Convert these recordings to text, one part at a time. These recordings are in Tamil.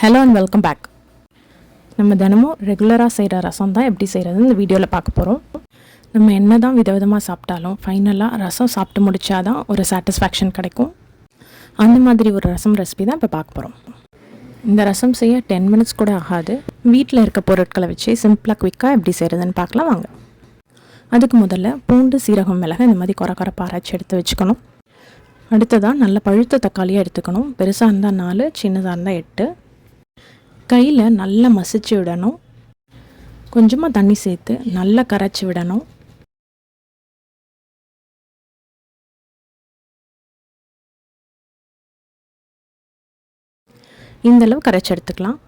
ஹலோ அண்ட் வெல்கம் பேக் நம்ம தினமும் ரெகுலராக செய்கிற ரசம் தான் எப்படி செய்கிறது இந்த வீடியோவில் பார்க்க போகிறோம் நம்ம என்ன தான் விதவிதமாக சாப்பிட்டாலும் ஃபைனலாக ரசம் சாப்பிட்டு முடிச்சா தான் ஒரு சாட்டிஸ்ஃபேக்ஷன் கிடைக்கும். அந்த மாதிரி ஒரு ரசம் ரெசிபி தான் இப்போ பார்க்க போகிறோம் இந்த ரசம் செய்ய டென் மினிட்ஸ் கூட ஆகாது. வீட்டில் இருக்க பொருட்களை வச்சு சிம்பிளாக குயிக்காக எப்படி செய்கிறதுன்னு பார்க்கலாம் வாங்க. அதுக்கு முதல்ல பூண்டு சீரகம் மிளகு இந்த மாதிரி குறை குறை பாராய்ச்சி எடுத்து வச்சுக்கணும். அடுத்ததாக நல்ல பழுத்த தக்காளியாக எடுத்துக்கணும். பெருசாக இருந்தால் நாலு சின்னதாக இருந்தால் எட்டு. கையில் நல்லா மசிச்சு விடணும். கொஞ்சமாக தண்ணி சேர்த்து நல்லா கரைச்சி விடணும். இந்தளவு கரைச்சி எடுத்துக்கலாம்.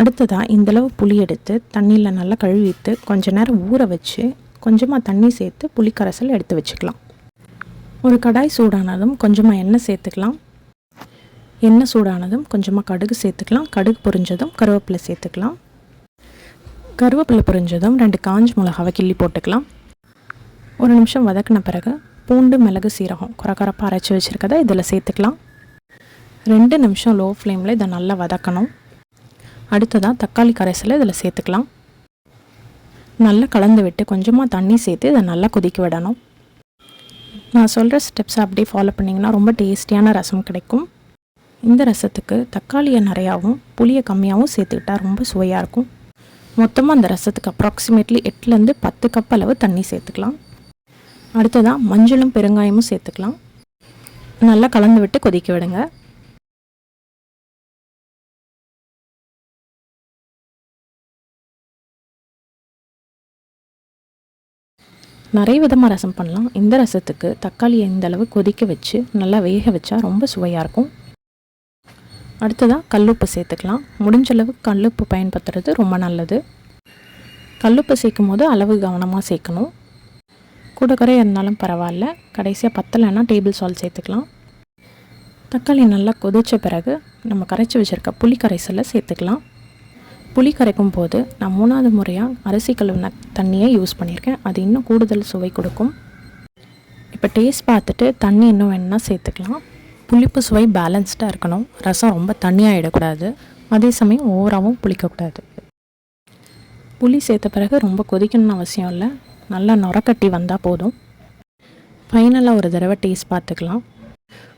அடுத்ததாக இந்தளவு புளி எடுத்து தண்ணியில் நல்லா கழுவிட்டு கொஞ்ச நேரம் ஊற வச்சு கொஞ்சமாக தண்ணி சேர்த்து புளி கரைசல் எடுத்து வச்சுக்கலாம். ஒரு கடாய் சூடானதும் கொஞ்சமாக எண்ணெய் சேர்த்துக்கலாம். எண்ணெய் சூடானதும் கொஞ்சமாக கடுகு சேர்த்துக்கலாம். கடுகு பொரிஞ்சதும் கருவேப்பிலை சேர்த்துக்கலாம். கருவேப்பிலை பொரிஞ்சதும் ரெண்டு காஞ்சி மிளகாவை கிள்ளி போட்டுக்கலாம். ஒரு நிமிஷம் வதக்கின பிறகு பூண்டு மிளகு சீரகம் குறக்கரப்பாக அரைச்சி வச்சுருக்கதை இதில் சேர்த்துக்கலாம். ரெண்டு நிமிஷம் லோ ஃப்ளேமில் இதை நல்லா வதக்கணும். அடுத்ததாக தக்காளி கரைசலை இதில் சேர்த்துக்கலாம். நல்லா கலந்து விட்டு கொஞ்சமாக தண்ணி சேர்த்து இதை நல்லா கொதிக்க விடணும். நான் சொல்கிற ஸ்டெப்ஸை அப்படியே ஃபாலோ பண்ணிங்கன்னா ரொம்ப டேஸ்டியான ரசம் கிடைக்கும். இந்த ரசத்துக்கு தக்காளியை நிறையாவும் புளியை கம்மியாகவும் சேர்த்துக்கிட்டா ரொம்ப சுவையாக இருக்கும். மொத்தமாக அந்த ரசத்துக்கு அப்ராக்சிமேட்லி எட்டுலேருந்து பத்து கப் அளவு தண்ணி சேர்த்துக்கலாம். அடுத்ததாக மஞ்சளும் பெருங்காயமும் சேர்த்துக்கலாம். நல்லா கலந்து விட்டு கொதிக்க விடுங்க. நிறைய விதமாக ரசம் பண்ணலாம். இந்த ரசத்துக்கு தக்காளியை இந்த அளவு கொதிக்க வச்சு நல்லா வேக வச்சா ரொம்ப சுவையாக இருக்கும். அடுத்ததாக கல்லுப்பு சேர்த்துக்கலாம். முடிஞ்ச அளவு கல்லுப்பு பயன்படுத்துறது ரொம்ப நல்லது. கல்லுப்பு சேர்க்கும் போது அளவு கவனமாக சேர்க்கணும். கூட குறைய இருந்தாலும் பரவாயில்ல. கடைசியாக பத்தலைன்னா டேபிள் சால் சேர்த்துக்கலாம். தக்காளி நல்லா கொதித்த பிறகு நம்ம கரைச்சி வச்சுருக்க புளி கரைசலை சேர்த்துக்கலாம். புளி கரைக்கும் போது நான் மூணாவது முறையாக அரிசி கழுவின தண்ணியை யூஸ் பண்ணியிருக்கேன். அது இன்னும் கூடுதல் சுவை கொடுக்கும். இப்போ டேஸ்ட் பார்த்துட்டு தண்ணி இன்னும் வேணுன்னா சேர்த்துக்கலாம். புளிப்பு சுவை பேலன்ஸ்டாக இருக்கணும். ரசம் ரொம்ப தண்ணியாகிடக்கூடாது அதே சமயம் ஓவராகவும் புளிக்கக்கூடாது. புளி சேர்த்த பிறகு ரொம்ப கொதிக்கணும்னு அவசியம் இல்லை. நல்லா நுரக்கட்டி வந்தால் போதும். ஃபைனலாக ஒரு தடவை டேஸ்ட் பார்த்துக்கலாம்.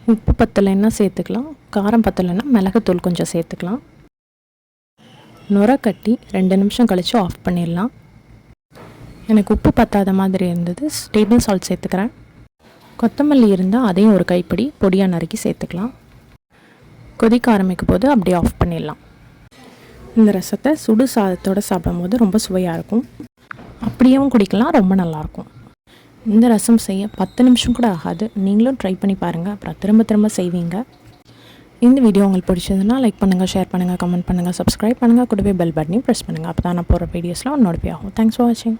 உப்பு பத்தலைன்னா சேர்த்துக்கலாம். காரம் பத்தலைன்னா மிளகுத்தூள் கொஞ்சம் சேர்த்துக்கலாம். நுர கட்டி ரெண்டு நிமிஷம் கழித்து ஆஃப் பண்ணிடலாம். எனக்கு உப்பு பத்தாத மாதிரி இருந்தது. டேபிள் சால்ட் சேர்த்துக்கிறேன். கொத்தமல்லி இருந்தால் அதையும் ஒரு கைப்பிடி பொடியாக நறுக்கி சேர்த்துக்கலாம். கொதிக்க ஆரம்பிக்கும் போது அப்படியே ஆஃப் பண்ணிடலாம். இந்த ரசத்தை சுடு சாதத்தோடு சாப்பிடும்போது ரொம்ப சுவையாக இருக்கும். அப்படியேவும் குடிக்கலாம் ரொம்ப நல்லாயிருக்கும். இந்த ரசம் செய்ய பத்து நிமிஷம் கூட ஆகாது. நீங்களும் ட்ரை பண்ணி பாருங்கள் அப்புறம் திரும்ப திரும்ப செய்வீங்க. இந்த வீடியோ உங்களுக்கு பிடிச்சதுன்னா லைக் பண்ணுங்கள் ஷேர் பண்ணுங்கள் கமெண்ட் பண்ணுங்கள் சப்ஸ்கிரைப் பண்ணுங்கள் கூடவே பெல் பட்டனையும் ப்ரெஸ் பண்ணுங்கள் அப்போ தான் நான் போகிற வீடியோஸ்லாம் நோட்டிஃபை ஆகும். தேங்க்ஸ் ஃபார் வாட்சிங்